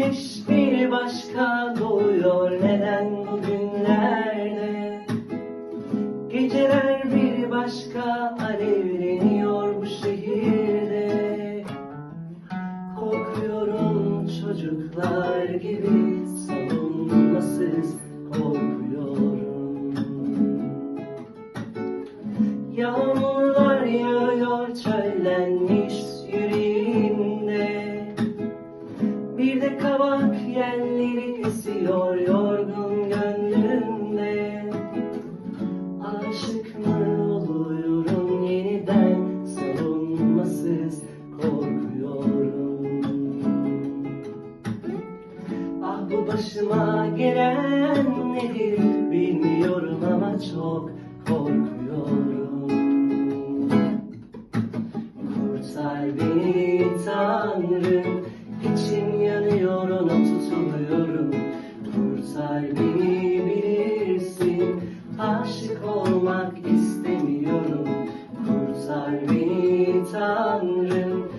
Güneş bir başka doğuyor neden bugünlerde? Geceler bir başka alevleniyor bu şehirde. Korkuyorum çocuklar gibi savunmasız korkuyorum. Yağmurlar yağıyor çöllenmiş Aşık mı oluyorum yeniden savunmasız korkuyorum. Ah bu başıma gelen nedir bilmiyorum ama çok korkuyorum. Kurtar beni Tanrım İçim olmak istemiyorum. Kurtar beni Tanrım